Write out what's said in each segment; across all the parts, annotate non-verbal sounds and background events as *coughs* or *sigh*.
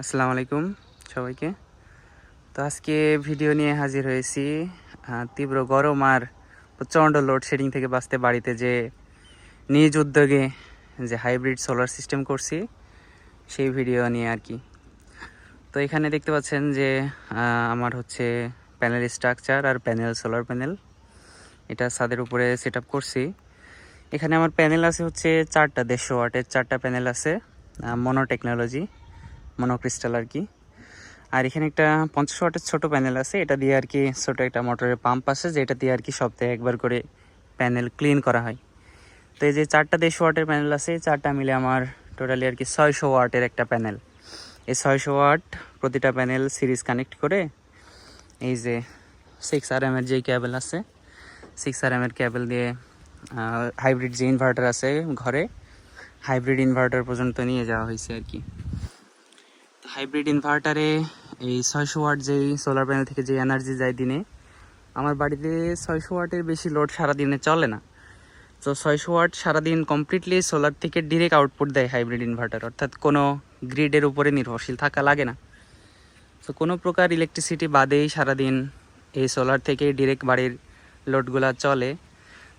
আসসালামু আলাইকুম সবাইকে। তো আজকে ভিডিও নিয়ে হাজির হয়েছি তীব্র গরম আর প্রচণ্ড লোডশেডিং থেকে বাঁচতে বাড়িতে যে নিজ উদ্যোগে যে হাইব্রিড সোলার সিস্টেম করছি, সেই ভিডিও নিয়ে আর কি। তো এখানে দেখতে পাচ্ছেন যে আমার হচ্ছে প্যানেল স্ট্রাকচার আর প্যানেল সোলার প্যানেল এটা ছাদের উপরে সেট করছি। এখানে আমার প্যানেল আছে হচ্ছে চারটা দেড়শো ওয়াটের চারটা প্যানেল আছে মনো টেকনোলজি মনোক্রিস্টাল আর কি। আর এখানে একটা পঞ্চাশ ওয়াটের ছোটো প্যানেল আছে, এটা দিয়ে আর কি ছোটো একটা মোটরের পাম্প আছে, যেটা দিয়ে আর কি সপ্তাহে একবার করে প্যানেল ক্লিন করা হয়। তো এই যে চারটা দেড়শো ওয়াটের প্যানেল আছে চারটা মিলে আমার টোটালি আর কি ছয়শো ওয়াটের একটা প্যানেল। এই ছয়শো ওয়াট প্রতিটা প্যানেল সিরিজ কানেক্ট করে, এই যে সিক্স আর এমের যেই ক্যাবেল আছে সিক্স আর এমের ক্যাবেল দিয়ে হাইব্রিড যে ইনভার্টার আছে ঘরে হাইব্রিড ইনভার্টার পর্যন্ত নিয়ে যাওয়া হয়েছে আর কি। হাইব্রিড ইনভার্টারে এই ছয়শো ওয়াট যেই সোলার প্যানেল থেকে যে এনার্জি যায় দিনে, আমার বাড়িতে ছয়শো ওয়াটের বেশি লোড সারাদিনে চলে না। তো ছয়শো ওয়াট সারাদিন কমপ্লিটলি সোলার থেকে ডিরেক্ট আউটপুট দেয় হাইব্রিড ইনভার্টার অর্থাৎ কোনো গ্রিডের উপরে নির্ভরশীল থাকা লাগে না। তো কোনো প্রকার ইলেকট্রিসিটি বাদেই সারাদিন এই সোলার থেকে ডিরেক্ট বাড়ির লোডগুলা চলে।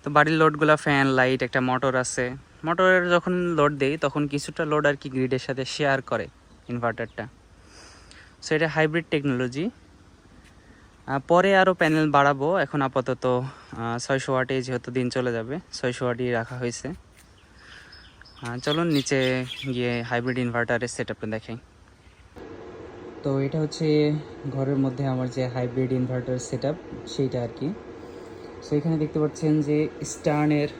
তো বাড়ির লোডগুলা ফ্যান লাইট একটা মোটর আছে। মোটরের যখন লোড দেই, তখন কিছুটা লোড আর কি গ্রিডের সাথে শেয়ার করে। ইনভার্টারটা সো এটা হাইব্রিড টেকনোলজি পরে আরও প্যানেল বাড়াবো। এখন আপাতত ছয়শো ওয়াটে যেহেতু দিন চলে যাবে, ছয়শো ওয়াটই রাখা হয়েছে। চলুন নিচে গিয়ে হাইব্রিড ইনভার্টারের সেট আপটা দেখাই। তো এটা হচ্ছে ঘরের মধ্যে আমার যে হাইব্রিড ইনভার্টার সেট সেইটা আর কি। সো এখানে দেখতে পাচ্ছেন যে স্টার্নের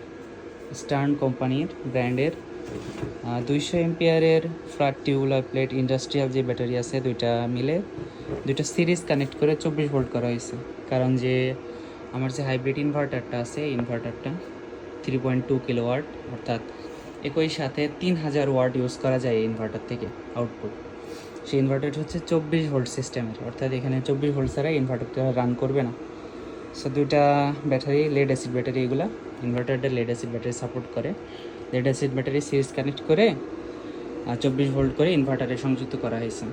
স্টার্ন কোম্পানির ব্র্যান্ডের দুইশো এমপিয়ারের ফ্ল্যাট টিউবলার প্লেট, ইন্ডাস্ট্রিয়াল যে ব্যাটারি আছে দুইটা মিলে দুইটা সিরিজ কানেক্ট করে চব্বিশ ভোল্ট করা হয়েছে। কারণ যে আমার যে হাইব্রিড ইনভার্টারটা আছে ইনভার্টারটা three point two kilowatt অর্থাৎ একই সাথে তিন হাজার ওয়াট ইউজ করা যায় এই ইনভার্টার থেকে আউটপুট সেই ইনভার্টারটা হচ্ছে চব্বিশ ভোল্ট সিস্টেমের, অর্থাৎ এখানে চব্বিশ ভোল্ট ছাড়া ইনভার্টারটা রান করবে না। সো দুইটা ব্যাটারি লেড অ্যাসিড ব্যাটারি, এগুলা ইনভার্টারটা লেড অ্যাসিড ব্যাটারি সাপোর্ট করে। Lead acid battery series connect করে চব্বিশ ভোল্ট করে ইনভার্টারে সংযুক্ত করা হয়েছে।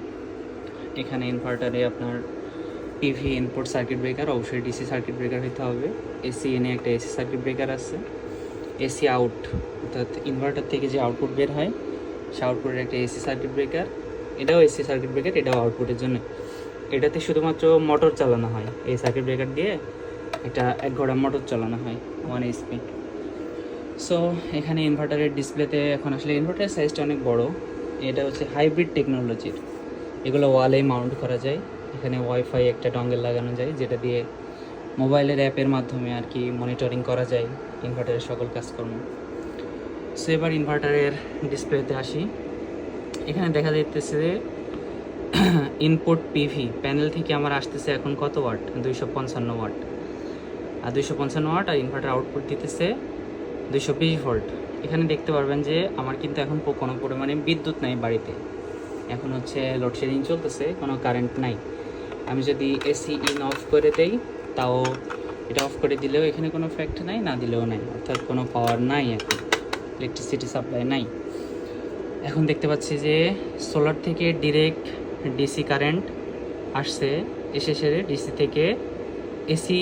এখানে ইনভার্টারে আপনার টিভি ইনপুট সার্কিট ব্রেকার অবশ্যই ডিসি সার্কিট ব্রেকার হতে হবে। এসি এনে একটা এসি সার্কিট ব্রেকার আছে। এসি আউট অর্থাৎ ইনভার্টার থেকে যে আউটপুট বের হয়, সে আউটপুটের একটা এসি সার্কিট ব্রেকার এটাও এসি সার্কিট ব্রেকার এটাও আউটপুটের জন্য। এটাতে শুধুমাত্র মোটর চালানো হয়। এই সার্কিট ব্রেকার দিয়ে একটা এক ঘোড়া মোটর চালানো হয় ওয়ান এইচপি সো এখানে ইনভার্টারের ডিসপ্লেতে এখন আসলে ইনভার্টারের সাইজটা অনেক বড়। এটা হচ্ছে হাইব্রিড টেকনোলজির এগুলো ওয়ালে মাউন্ট করা যায়। এখানে ওয়াইফাই একটা ডঙ্গেল লাগানো যায়, যেটা দিয়ে মোবাইলের অ্যাপের মাধ্যমে আর কি মনিটরিং করা যায় ইনভার্টারের সকল কাজকর্ম। সো এবার ইনভার্টারের ডিসপ্লেতে আসি। এখানে দেখা যাইতেছে যে ইনপুট পিভি প্যানেল থেকে আমার আসতেছে এখন কত ওয়াট দুইশো পঞ্চান্ন ওয়াট আর দুইশো পঞ্চান্ন ওয়াট আর ইনভার্টার আউটপুট দিতেছে দুইশো বিশ ভোল্ট। এখানে দেখতে পারবেন যে আমার কিন্তু এখন কোনো পরিমাণে বিদ্যুৎ নাই বাড়িতে। এখন হচ্ছে লোডশেডিং চলতেছে, কোনো কারেন্ট নাই। আমি যদি এসি ইন অফ করে দেই, তাও এটা অফ করে দিলেও এখানে কোনো ফ্যাক্ট নাই, না দিলেও নাই। অর্থাৎ কোনো পাওয়ার নাই এখন ইলেকট্রিসিটি সাপ্লাই নাই। এখন দেখতে পাচ্ছি যে সোলার থেকে ডিরেক্ট ডিসি কারেন্ট আসছে, এসে সেরে ডিসি থেকে এসি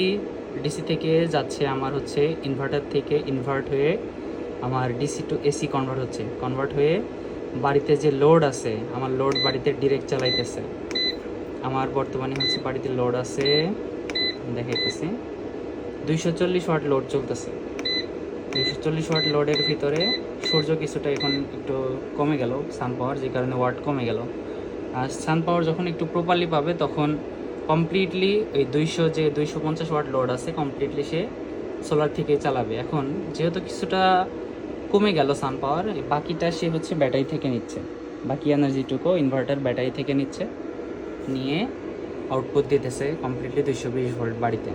ডিসি থেকে যাচ্ছে আমার হচ্ছে ইনভার্টার থেকে ইনভার্ট হয়ে আমার ডিসি টু এসি কনভার্ট হচ্ছে। কনভার্ট হয়ে বাড়িতে যে লোড আছে, আমার লোড বাড়িতে ডিরেক্ট চালাইতেছে। আমার বর্তমানে হচ্ছে বাড়িতে লোড আছে, দেখাইতেছি। দুইশো চল্লিশ ওয়াট লোড চলতেছে। দুইশো চল্লিশ ওয়াট লোডের ভিতরে সূর্য কিছুটা এখন একটু কমে গেল সান পাওয়ার যে কারণে ওয়াট কমে গেল। আর সান পাওয়ার যখন একটু প্রপারলি পাবে, তখন কমপ্লিটলি ওই দুইশো যে দুইশো পঞ্চাশ ওয়াট লোড আছে কমপ্লিটলি সে সোলার থেকে চালাবে। এখন যেহেতু কিছুটা কমে গেল সান পাওয়ার বাকিটা সে হচ্ছে ব্যাটারি থেকে নিচ্ছে। বাকি এনার্জিটুকু ইনভার্টার ব্যাটারি থেকে নিচ্ছে, নিয়ে আউটপুট দিতেছে কমপ্লিটলি দুইশো বিশ ভোল্ট বাড়িতে।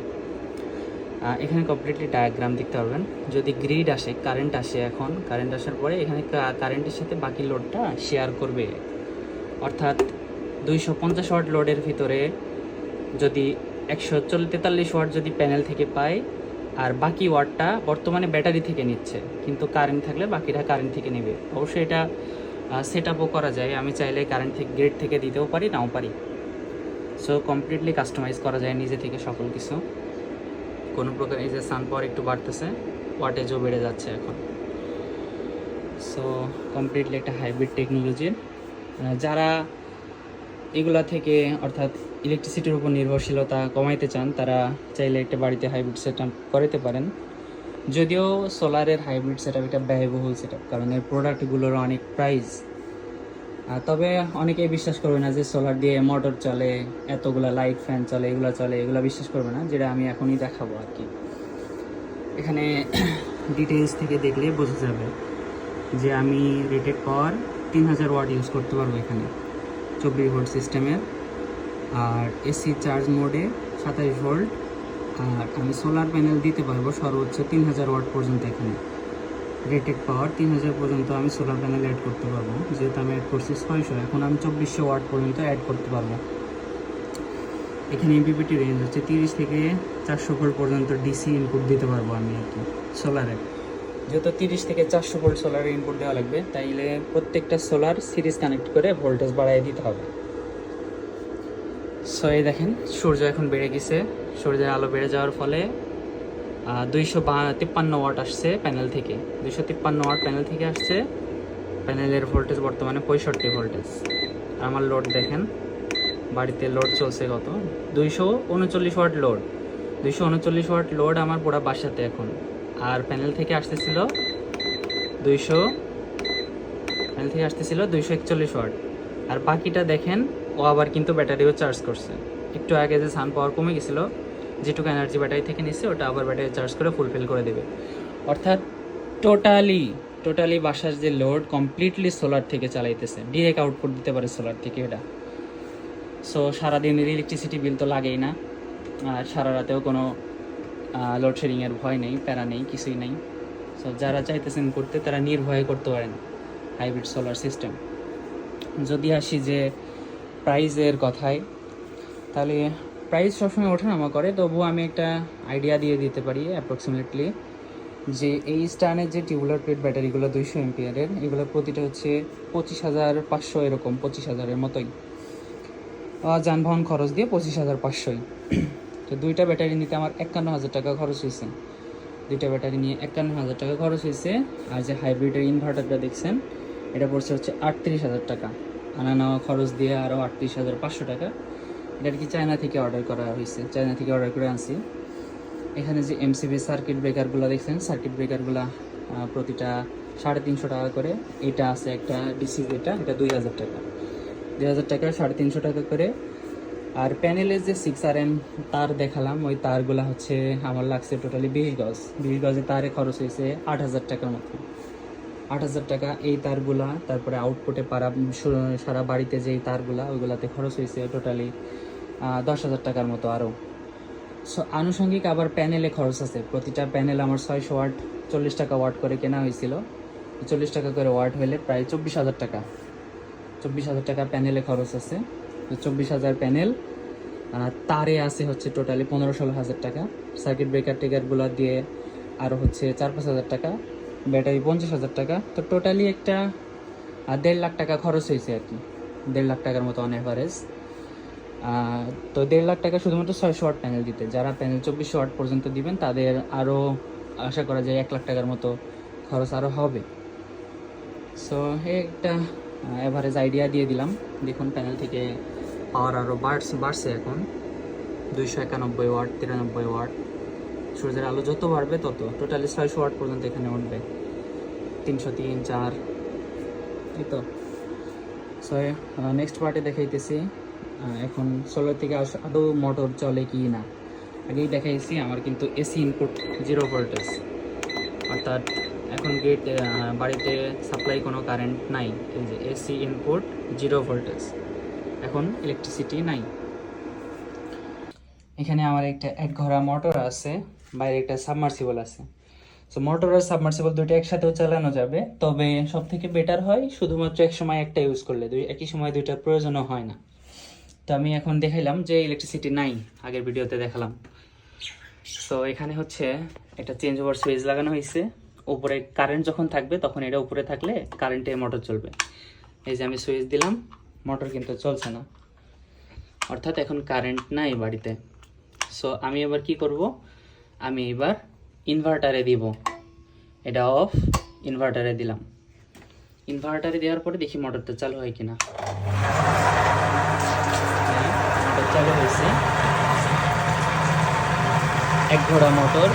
এখানে কমপ্লিটলি ডায়াগ্রাম দেখতে পারবেন। যদি গ্রিড আসে কারেন্ট আসে এখন কারেন্ট আসার পরে এখানে কারেন্টের সাথে বাকি লোডটা শেয়ার করবে। অর্থাৎ দুইশো পঞ্চাশ ওয়াট লোডের ভিতরে যদি একশো তেতাল্লিশ ওয়াট যদি প্যানেল থেকে পায়, আর বাকি ওয়াটটা বর্তমানে ব্যাটারি থেকে নিচ্ছে, কিন্তু কারেন্ট থাকলে বাকিটা কারেন্ট থেকে নেবে। অবশ্যই এটা সেট আপও করা যায়, আমি চাইলে কারেন্ট থেকে গ্রেড থেকে দিতেও পারি, নাও পারি। সো কমপ্লিটলি কাস্টমাইজ করা যায় নিজে থেকে সকল কিছু। কোনো প্রকার এই যে সান পাওয়ার একটু বাড়তেছে ওয়াটেজও বেড়ে যাচ্ছে এখন। সো কমপ্লিটলি একটা হাইব্রিড টেকনোলজির যারা এগুলা থেকে অর্থাৎ ইলেকট্রিসিটির উপর নির্ভরশীলতা কমাইতে চান, তারা চাইলে একটা বাড়িতে হাইব্রিড সেট আপ করাতে পারেন। যদিও সোলারের হাইব্রিড সেট আপ এটা ব্যয়বহুল সেট আপ কারণ এর প্রোডাক্টগুলোর অনেক প্রাইস তবে অনেকেই বিশ্বাস করবে না যে সোলার দিয়ে মোটর চলে, এতগুলা লাইট ফ্যান চলে, এগুলো চলে, এগুলো বিশ্বাস করবে না, যেটা আমি এখনই দেখাবো আর কি। এখানে *coughs* ডিটেলস থেকে দেখলে বোঝা যাবে যে আমি রেটেড পাওয়ার তিন হাজার ওয়াট ইউজ করতে পারব এখানে। চব্বিশ ভোল্ট সিস্টেমের আর এসি চার্জ মোডে সাতাশ ভোল্ট, আর আমি সোলার প্যানেল দিতে পারব সর্বোচ্চ তিন হাজার ওয়াট পর্যন্ত এখানে। রেটেড পাওয়ার তিন হাজার পর্যন্ত আমি সোলার প্যানেল অ্যাড করতে পারব, যেহেতু আমি অ্যাড করছি ছয়শো, এখন আমি চব্বিশশো ওয়াট পর্যন্ত অ্যাড করতে পারব। এখানে এমপিপিটি রেঞ্জ হচ্ছে তিরিশ থেকে চারশো ভোল্ট পর্যন্ত ডিসি ইনপুট দিতে পারব আমি আর কি সোলারে যেহেতু তিরিশ থেকে চারশো ভোল্ট সোলার ইনপুট দেওয়া লাগবে, তাইলে প্রত্যেকটা সোলার সিরিজ কানেক্ট করে ভোল্টেজ বাড়াই দিতে হবে। সো এই দেখেন, সূর্য এখন বেড়ে গেছে। সূর্যের আলো বেড়ে যাওয়ার ফলে দুইশো তিপ্পান্ন ওয়াট আসছে প্যানেল থেকে। দুইশো তিপ্পান্ন ওয়াট প্যানেল থেকে আসছে। প্যানেলের ভোল্টেজ বর্তমানে পঁয়ষট্টি ভোল্টেজ আর আমার লোড দেখেন, বাড়িতে লোড চলছে কত? দুইশো উনচল্লিশ ওয়াট লোড দুইশো উনচল্লিশ ওয়াট লোড আমার পুরো বাসাতে এখন। আর প্যানেল থেকে আসতেছিল দুইশো, প্যানেল থেকে আসতেছিল দুইশো একচল্লিশ ওয়াট। আর বাকিটা দেখেন, ও আবার কিন্তু ব্যাটারিও চার্জ করছে। একটু আগে যে সান পাওয়ার কমে গেছিল, যেটুকু এনার্জি ব্যাটারি থেকে নিচ্ছে ওটা আবার ব্যাটারি চার্জ করে ফুলফিল করে দেবে। অর্থাৎ টোটালি টোটালি বাসার যে লোড কমপ্লিটলি সোলার থেকে চালাইতেছে। ডিরেক্ট আউটপুট দিতে পারে সোলার থেকে এটা। সো সারাদিনের ইলেকট্রিসিটি বিল তো লাগেই না। আর সারা রাতেও কোনো লোডশেডিংয়ের ভয় নেই, প্যারা নেই, কিছুই নেই। সো যারা চাইতেছেন করতে, তারা নির্ভয়ে করতে পারেন হাইব্রিড সোলার সিস্টেম যদি আসি যে প্রাইজের কথায়, তাহলে প্রাইস সবসময় ওঠানামা করে, তবুও আমি একটা আইডিয়া দিয়ে দিতে পারি অ্যাপ্রক্সিমেটলি যে এই স্টানের যে টিউবুলার প্লেট ব্যাটারিগুলো দুইশো এমপিয়ারের এগুলো প্রতিটা হচ্ছে পঁচিশ হাজার পাঁচশো এরকম, পঁচিশ হাজারের মতোই। যানবাহন খরচ দিয়ে পঁচিশ হাজার পাঁচশোই। তো দুইটা ব্যাটারি নিতে আমার একান্ন হাজার টাকা খরচ হয়েছে। দুইটা ব্যাটারি নিয়ে একান্ন হাজার টাকা খরচ হয়েছে। আর যে হাইব্রিডের ইনভার্টারটা দেখছেন, এটা পড়ছে হচ্ছে আটত্রিশ হাজার টাকা। আনা নেওয়া খরচ দিয়ে আরও আটত্রিশ হাজার পাঁচশো টাকা। এটা আর কি চায়না থেকে অর্ডার করা হয়েছে? চায়না থেকে অর্ডার করে আনছি। এখানে যে এমসিবি সার্কিট ব্রেকারগুলো দেখছেন সার্কিট ব্রেকারগুলো প্রতিটা সাড়ে তিনশো টাকা করে। এটা আছে একটা ডিসি যেটা এটা দুই হাজার টাকা। দুই হাজার টাকা সাড়ে তিনশো টাকা করে। আর প্যানেলের যে সিক্স আর এম তার দেখালাম, ওই তারগুলো হচ্ছে আমার লাগছে টোটালি বিশ গজ। বিশ গজে তারে খরচ হয়েছে আট হাজার টাকার মতো। আট হাজার টাকা এই তারগুলা, তারপরে আউটপুটে পারা সারা বাড়িতে যেই তারগুলা, ওইগুলাতে খরচ হয়েছে টোটালি দশ হাজার টাকার মতো আরও আনুষঙ্গিক আবার প্যানেলে খরচ আছে। প্রতিটা প্যানেল আমার ছয়শো ওয়াট, চল্লিশ টাকা ওয়াট করে কেনা হয়েছিল। চল্লিশ টাকা করে ওয়াট হলে প্রায় চব্বিশ হাজার টাকা। চব্বিশ হাজার টাকা প্যানেলে খরচ আছে। চব্বিশ হাজার প্যানেল তারে আছে হচ্ছে টোটালি পনেরো ষোলো হাজার টাকা। সার্কিট ব্রেকার টেকারগুলো দিয়ে আরও হচ্ছে চার পাঁচ হাজার টাকা, ব্যাটারি পঞ্চাশ হাজার টাকা। তো টোটালি একটা দেড় লাখ টাকা খরচ হয়েছে আর কি। দেড় লাখ টাকার মতো অন অ্যাভারেজ তো দেড় লাখ টাকা শুধুমাত্র ছয়শো ওয়াট প্যানেল দিতে। যারা প্যানেল চব্বিশশো ওয়াট পর্যন্ত দিবেন, তাদের আরও আশা করা যায় এক লাখ টাকার মতো খরচ আরও হবে। সো একটা অ্যাভারেজ আইডিয়া দিয়ে দিলাম। দেখুন, প্যানেল থেকে পাওয়ার আরও বাড়ছে বাড়ছে এখন। দুইশো একানব্বই ওয়াট, তিরানব্বই ওয়াট। সূর্যের আলো যত বাড়বে তত টোটালি ছয়শো ওয়াট পর্যন্ত এখানে উঠবে। তিনশো তিন, চার, এই তো। সো নেক্সট পার্টে দেখাইতেছি এখন সোলার থেকে আদৌ মোটর চলে কি না। আগেই দেখাইছি, আমার কিন্তু এসি ইনপুট জিরো ভোল্টেজ অর্থাৎ এখন গেট বাড়িতে সাপ্লাই কোনো কারেন্ট নাই, এই যে এসি ইনপুট জিরো ভোল্টেজ এখন ইলেকট্রিসিটি নাই। এখানে আমার একটা এক ঘোড়া মোটর আছে, বাইরে একটা সাবমার্সিবল আছে। সো মোটর আর সাবমার্সিবল দুটো একসাথেও চালানো যাবে, তবে সব থেকে বেটার হয় শুধুমাত্র এক সময় একটা ইউজ করলে, দুই একই সময় দুইটার প্রয়োজনও হয় না। তো আমি এখন দেখাইলাম যে ইলেকট্রিসিটি নাই, আগের ভিডিওতে দেখালাম। সো এখানে হচ্ছে একটা চেঞ্জ ওভার সুইচ লাগানো হয়েছে। উপরে কারেন্ট যখন থাকবে, তখন এটা উপরে থাকলে কারেন্টে মোটর চলবে। এই যে আমি সুইচ দিলাম। মোটর কিন্তু চলছে না। অর্থাৎ এখন কারেন্ট নাই বাড়িতে। সো আমি এবার কি করব? আমি এবার ইনভার্টারে দিব। এটা অফ ইনভার্টারে দিলাম। ইনভার্টারে দেওয়ার পরে দেখি মোটরটা চালু হয় কিনা। হ্যাঁ, মোটর চালু হয়েছে। এক ঘোড়া মোটর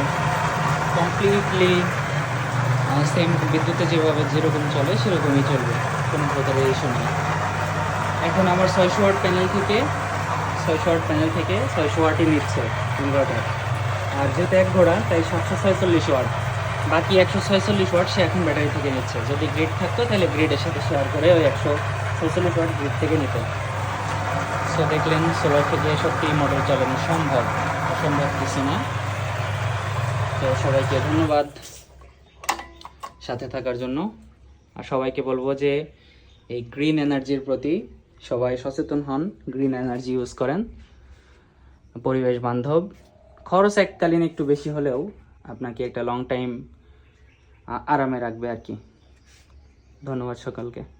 কমপ্লিটলি সেম বিদ্যুতে যেভাবে যেরকম চলে সেরকমই চলবে। কোনো প্রকারের ইস্যু নেই। এখন আমার ছয়শো ওয়াট প্যানেল থেকে, ছয়শো ওয়াট প্যানেল থেকে ছয়শো ওয়াটই নিচ্ছে ইনভার্টার আর যেহেতু এক ঘোড়া, তাই সাতশো ছয়চল্লিশ ওয়াট। বাকি একশো ছয়চল্লিশ ওয়াট সে এখন ব্যাটারি থেকে নিচ্ছে। যদি গ্রিড থাকতো, তাহলে গ্রিডের সাথে শেয়ার করে ওই একশো ছয়চল্লিশ ওয়াট গ্রিড থেকে নিত। সো দেখলেন সোলার থেকে সত্যি মোটর চালানো সম্ভব। অসম্ভব কিছু না। তো সবাইকে ধন্যবাদ সাথে থাকার জন্য। আর সবাইকে বলব যে এই গ্রিন এনার্জির প্রতি সবাই সচেতন হন গ্রিন এনার্জি ইউজ করেন। পরিবেশ বান্ধব, খরচ এককালীন একটু বেশি হলেও আপনাকে একটা লং টাইম আরামে রাখবে আর কি। ধন্যবাদ সকলকে।